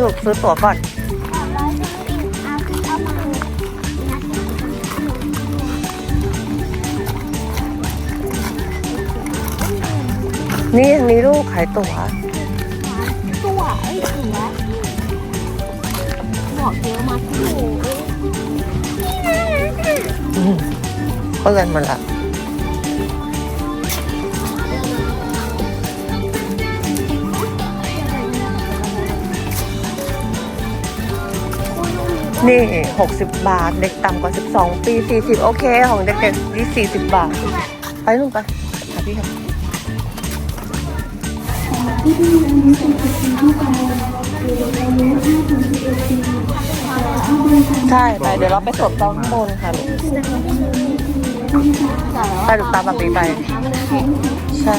ลูกซื้อตั๋วก่อน นี่ทางนี้ลูกขายตั๋วตัวไอ้เสือบอกเยอะมากโอ้โหอืมเปื้อนหมดละ นี่ 60 บาท เด็กต่ำกว่า 12 ปี 40 โอเค ของเด็กๆนี่40 บาท ไปลูกไปหาพี่ค่ะใช่ไปเดี๋ยวเราไปสวมตองข้างบนค่ะลูกไปลูตามปาปีไป ใช่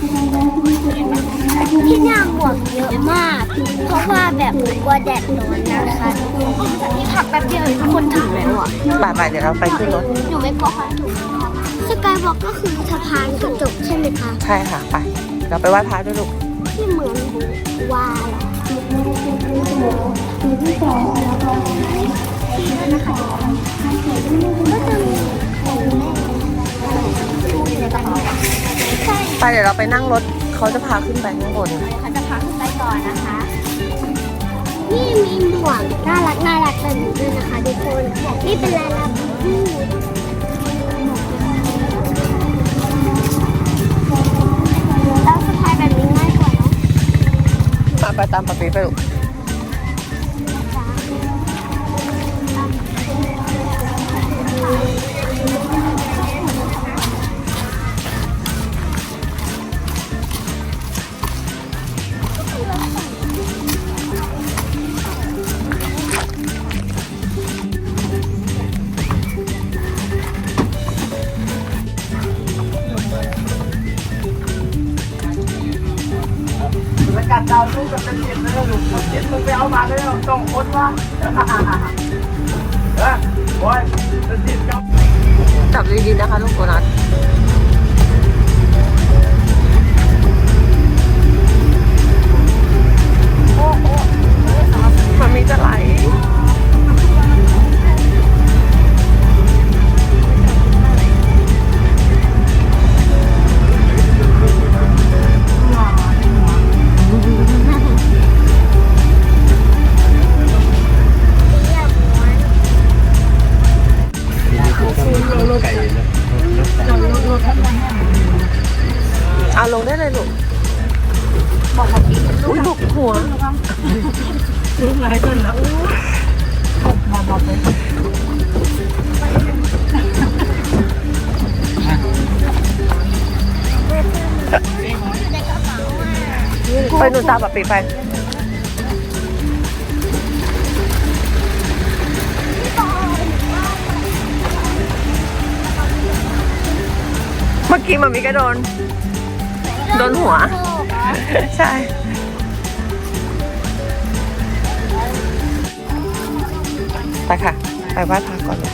ที่นี่หมวกเยอะมาก เพราะว่าแบบกลัวแดดร้อนนะคะที่พักแป๊บเดียวทุกคนถึงแล้วอะไปไปเดี๋ยวเราไปขึ้นรถหนูไม่บอกสกายวอล์กก็คือสะพานกระจกใช่ไหมคะ ใช่ค่ะไป เราไปไหว้พระด้วยลูก ที่เหมือนวาเหรอที่นั่นนะคะก็จะมี ไปเดี๋ยวเราไปนั่งรถเขาจะพาขึ้นไปข้างบน เขาจะพาขึ้นไปก่อนนะคะ นี่มีหมวกน่ารักน่ารักแบบนี้ด้วยนะคะทุกคนนี่เป็นลายลาบูบูเราสะพายแบบนี้ง่ายกว่าเนาะ มาไปตามปาปีไปลูก ไปหนูตามแบบปีไปเมื่อกี้มันมีก็โดน โดนหัว ใช่ ไปค่ะ ไปไหว้พระก่อนเลย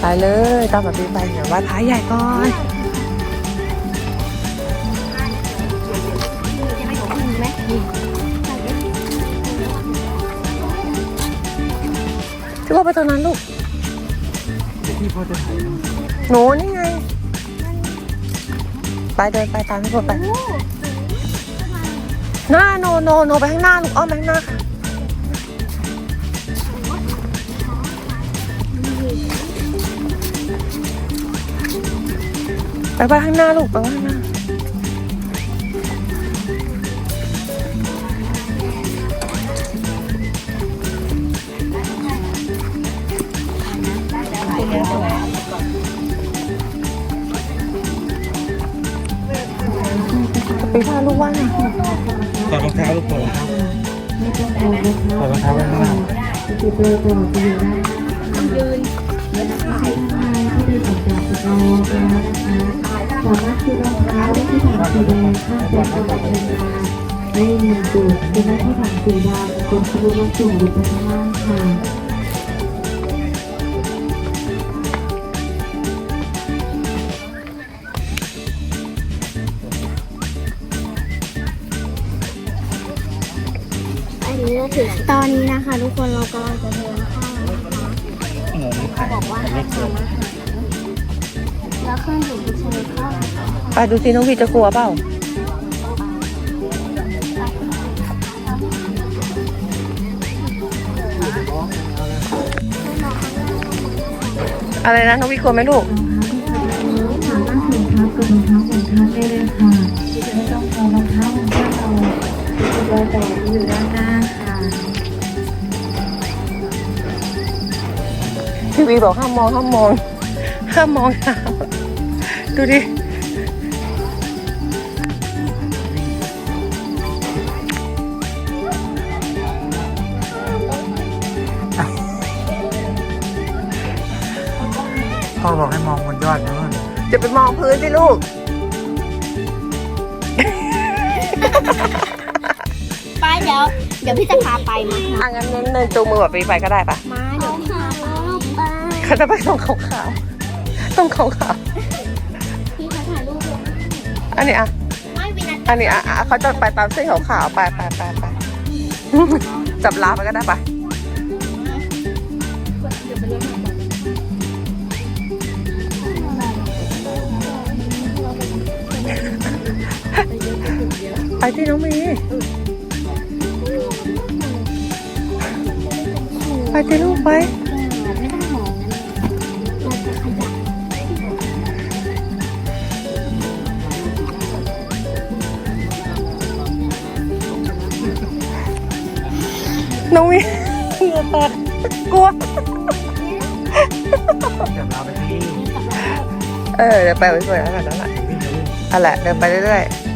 ไปเลยตามแบบปีไปเดี๋ยวไหว้พระใหญ่ก่อน ที่ว่าไปตรงนั้นลูกที่พ่อจะถ่ายหนูนี่ไง ไปเดินไปตามพี่พลไป หน้าโนโนโนไปข้างหน้าลูกอ้อมไปข้างหน้าค่ะไปไปข้างหน้าลูกไปข้างหน้า ลูกว่าไงถอดรองเท้าลูกถอดรองถอดรองเท้าไว้ข้างล่าติดเลยตัวหนูจะอยู่ได้ยืนนะคะเอากสาแล้วนะคะสามารถซื้อรองเท้าได้ที่ถังสีแดงข้างเซ็นจังหวัดเชียงรายได้หนึ่งจุดเป็นหน้าที่ถังสีดำกดสมุดลงจุ่มอยู่ข้างล่างค่ะ ตอนนี้นะคะ ทุกคนเรากำลังจะเดินเข้านะคะหมูไข่บอกว่าให้เล็กทำอาหารแล้วเครื่องดื่มชนิดเข้าวไปดูสิน้องวีจะกลัวเปล่าอะไรนะน้องวีกลัวไหมลูกสามารถถุงเท้ากับรองเท้าของท่านได้เลยค่ะไม่ต้องเอารองเท้าของท่านเอาตัวแต่อยู่ด้านหน้า ค่ะพี่วีบอกห้ามมองห้ามมองห้ามมองน้ำดูดิพ่อบอกให้มองบนยอดนู้นจะไปมองพื้นสิลูก ไปเดี๋ยว เดี๋ยวพี่จะพาไปมาค่ะอะงั้นเน้นเนินจูงมือแบบวีไปก็ได้ปะมาเดี๋ยวพา ไปเขาจะไปตรงขาวๆตรงขาวพี่เขาถ่ายรูปลงๆอันนี้อะ ไม่วินาทีอันนี้อะอะเขาจะไปตามเส้นขาวๆไปไปไปไป จับลาไปก็ได้ปะไปที่น้องเมีไปที่ลูกไป น้องเมีเหงื่อแตกกลัวเดี๋ยวเราไปที่เออเดี๋ยวไปสวยๆแล้วกันนั่นแหละวิ่งไปวิ่งอันแหละเดินไปเรื่อยๆ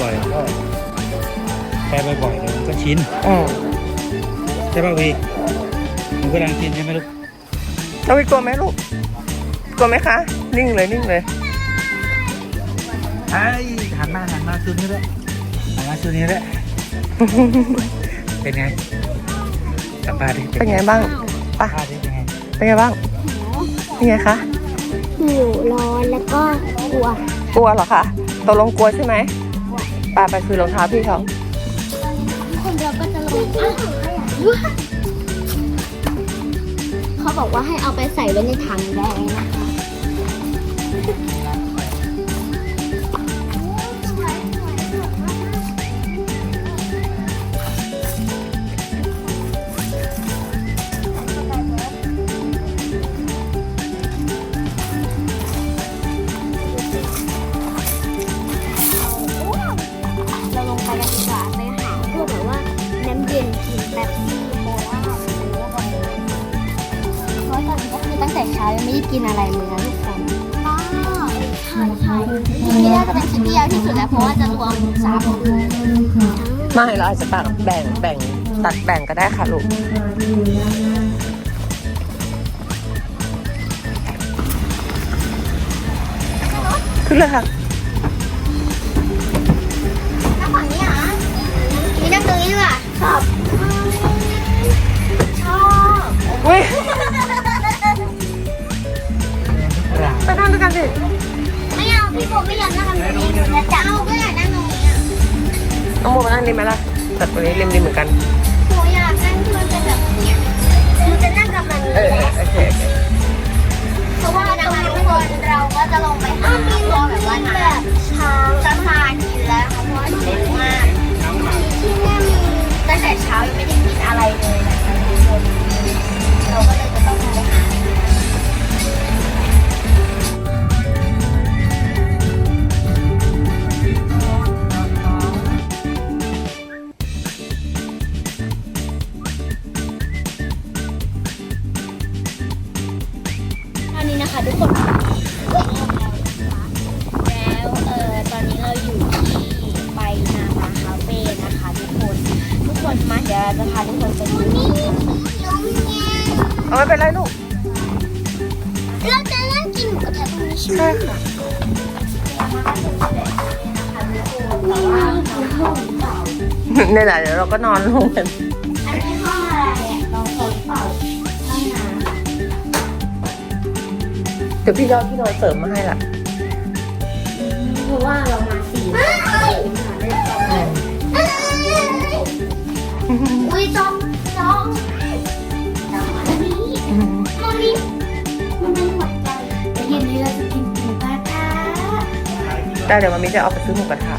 บ่อยๆก็ไปบ่อยๆเดี๋ยวมันก็ชินอืมใช่ป่ะวีหนูกำลังชินใช่ไหมลูกน้องวิกลัวไหมลูก กลัวไหมคะ นิ่งเลยนิ่งเลยไอ้หันมาหันมาชุดนี้ด้วยหันมาชุดนี้ด้วยเป็นไงสัมภาษณ์ดิเป็นไงบ้างปะสัมภาษณ์ดิเป็นไงเป็นไงบ้างเป็นไงคะหิวร้อนแล้วก็กลัว กลัวเหรอคะตกลงกลัวใช่ไหม ปาไปคือรองเท้าพี่เขาคนเราก็จะลงเขาบอกว่าให้เอาไปใส่ไว้ในถังแดงนะคะ ช้ายังไม่ได้กินอะไรเลยนะทุกคนอ๋อใช่ใช่คลิปนี้น่าจะเป็นคลิปที่ยาวที่สุดแล้วเพราะว่าจะรวมสามไม่เราอาจจะตัดแบ่งแบ่งตัดแบ่งก็ได้ค่ะลูกขึ้นเลยค่ะแล้วฝั่งนี้อะมีนั่งตรงนี้ว่ะชอบชอบอุ้ย งด้วยกันสิไม่เอาพี่โบไม่อยากนั่งตรงนี้แล้วจะเอาก็อยากนั่งตรงนี้อะน้องโมมานั่งนี่ไหมล่ะตัดตัวนี้ริมริมเหมือนกันหนูอยากนั่งที่มันเป็นแบบเนี้ยหนูจะนั่งกับมันเออ เราจะพาทุกคนไปดูเอาไม่เป็นไรลูก เราจะนั่งกินหมูกระทะตรงนี้ใช่ไหมใช่ค่ะนี่แหละเดี๋ยวเราก็นอนลงกันอันนี้ห้องอะไรอะลองโซนเปล่าห้องน้เดี๋ยวพี่ยอดพี่นอนเสริมมาให้ละเพราะว่าเรามาสี่ อุ้ยจองจองจองอันนี้อืมมันมีมันเป็นหัวใจแต่เย็นนี้เราจะกินหมูกระทะ ได้เดี๋ยวมามิจะเอาไปซื้อหมูกระทะ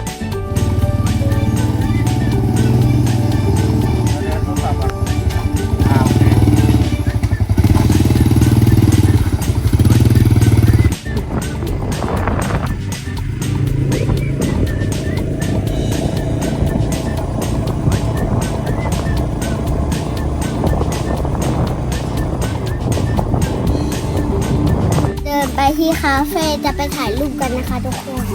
คาเฟ่จะไปถ่ายรูปกันนะคะทุกคน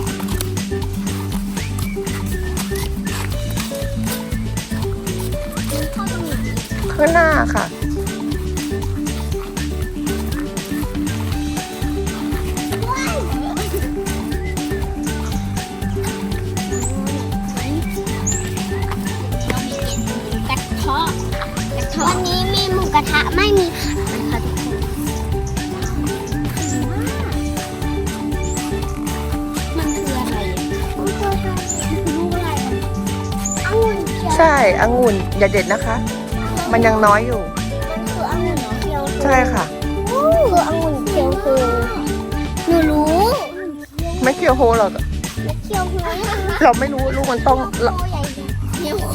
ข้างหน้าค่ะ องุ่นอย่าเด็ดนะคะ มันยังน้อยอยู่ มันคือองุ่นเขียวใช่ค่ะคือองุ่นเขียวคือหนูรู้ไม่เคียวโฮหรอกแล้วเขียวคืออะไรเราไม่รู้ลูกมันต้องโคใหญ่เหี่ยวโค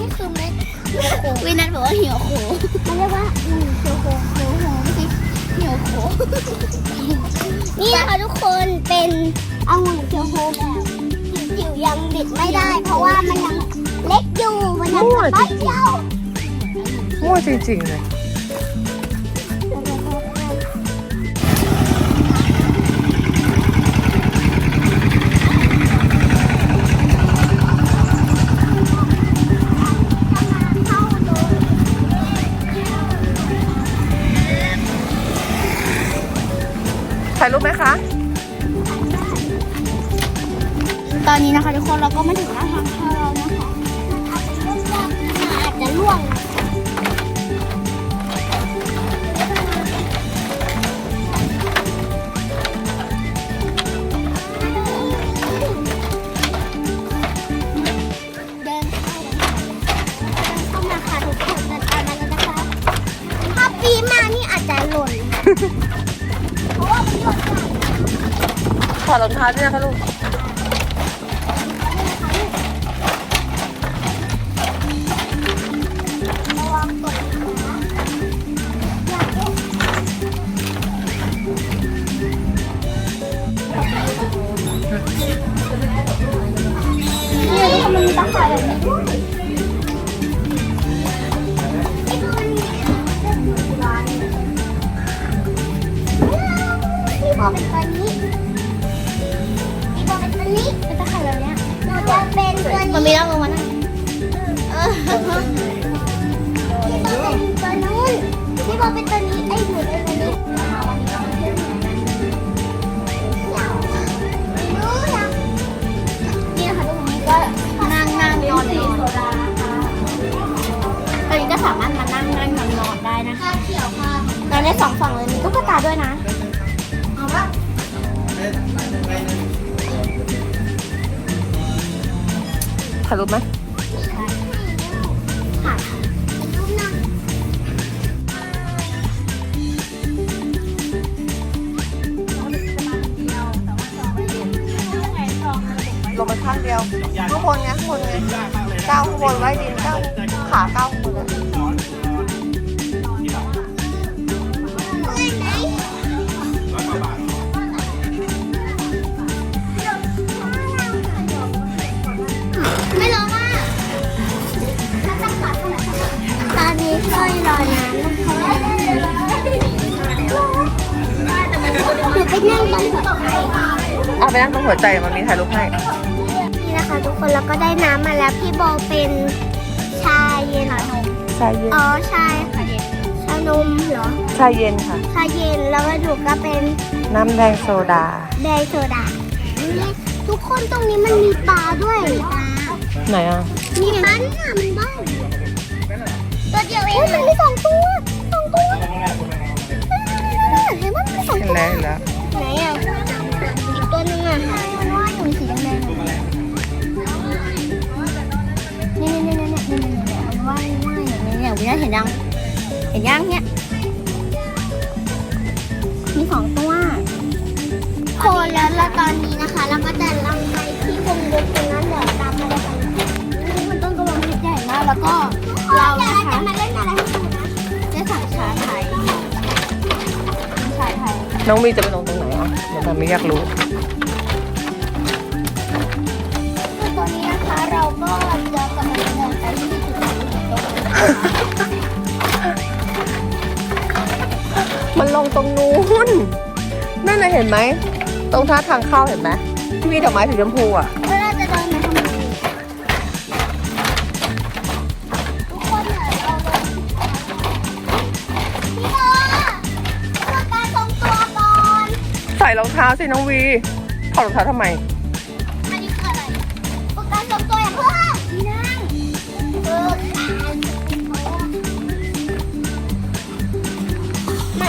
นี่คือเม็ดโควินัทบอกว่าเหี่ยวโคมันเรียกว่าอืมเหี่ยวโคเหี่ยวโคไม่ใช่เหี่ยวโคนี่นะคะทุกคนเป็นองุ่นเขียวโคแบบจิ๋วๆยังเด็ดไม่ได้ เพราะว่ามันยัง เล็กอยู่มันยังใบเดียวมั่วจริงๆเลยถ่ายรูปไหมคะ ตอนนี้นะคะทุกคนเราก็มาถึงหน้าทางเข้าแล้ว นมานี่อาจจะหล่นเพราะว่ามันหล่นค่ะถอดรองเท้าด้วยนะคะลูกระวังตกนะคะเนี่ยทุกคนมันมีตะข่ายแบบนี้ด้วย พี่บอกเป็นตัวนี้ วข้างบนไงข้างบนไงก้าวข้างบนไว้ดินก้าวขาก้าวข้างบนเลยไม่ร้อนอะตอนนี้ค่อยรอน้ำนะคะหนูไปนั่งตรงหัวใจเอาไปนั่งตรงหัวใจมันมีถ่ายรูปให้ แล้วก็ได้น้ำมาแล้วพี่โบเป็นชาเย็นเหรอชาเย็นอ๋อชาชานมเหรอ ชาเย็นค่ะ ชาเย็นแล้วก็ดูก็เป็นน้ำแดงโซดา แดงโซดานี่ทุกคนตรงนี้มันมีปลาด้วยปลาไหนอะ มีบ้านน่ะมันบ้านตัวเดียวเองมันมีสองตัวสองตัวเห็นว่ามันมีสองเห็นตัวแล้วเห็นแล้วไหนอะอีกตัวหนึงอะ เนี่ยวินาเห็นยัง เห็นยังเนี่ยมีสองตัวคนแล้วแล้วตอนนี้นะคะ เราก็จะลำไปที่วงเล็บตรงนั้นเดี๋ยวตามมาเลยกันนี่มันต้นกระบองเพชรใหญ่มากแล้วก็เรานะคะจะมาเล่นอะไรให้ดูนะจะสั่งชาไทยชาไทยน้องมีจะไปลงตรงไหนอะเดี๋ยวมันไม่อยากรู้ มันลงตรงนู้น นั่นน่ะเห็นไหม ตรงท่าทางเข้าเห็นไหมที่มีดอกไม้สีชมพูอะเวลาจะเดินมาทำไมทุกคนเนี่ยเราเดินพี่โบทำการทรงตัวก่อน ใส่รองเท้าสิน้องวีถอดรองเท้าทำไม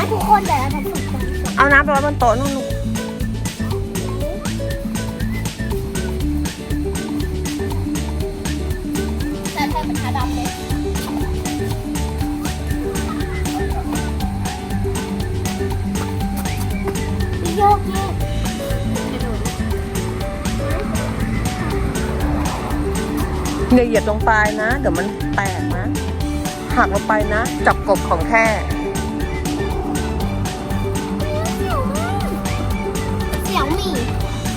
ทุกคนเดี๋ยวเราจะฝึกการทรงเอาน้ำไปไว้บนโต๊ะนู่นลูกแต่ใช้เป็นชาดำเลยโยกโยกกระโดดอย่าเหยียบตรงปลายนะ เดี๋ยวมันแตกนะหักลงไปนะ จับกบของแค่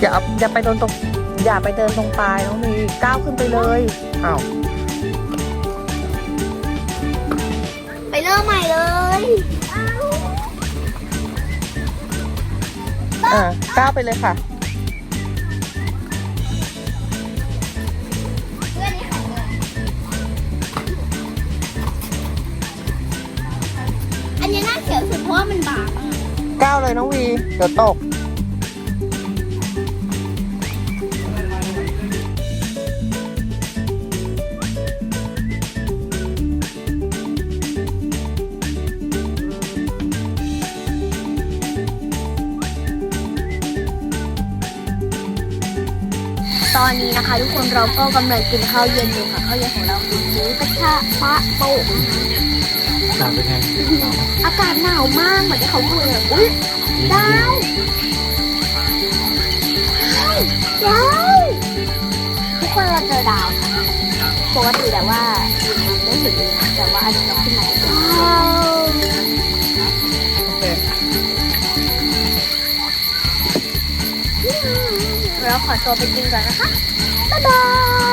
อย่าเอาอย่าไปโดนตรง อย่าไปเดินตรงปลายน้องวีก้าวขึ้นไปเลยอ้าวไปเริ่มใหม่เลยอ่าก้าวไปเลยค่ะเพื่อนนี่ของเลยอันนี้น่าเสียวสุดเพราะว่ามันบางอะก้าวเลยน้องวี เดี๋ยวตก นนี้นะคะทุกคนเราก็กำลังกินข้าวเย็นอยู่ค่ะข้าวเย็นของเราคือหมูกระทะปะโปะตามเป็นไงอากาศหนาวมากเหมือนที่เขาพูดเลยอุ้ยดาวดาวทุกคนเราเจอดาวค่ะปกติแต่ว่าไม่เห็นเลยนะแต่ว่าอันนี้เราขึ้นมาว้าวโอเคเราขอตัวไปกินก่อนนะคะ 到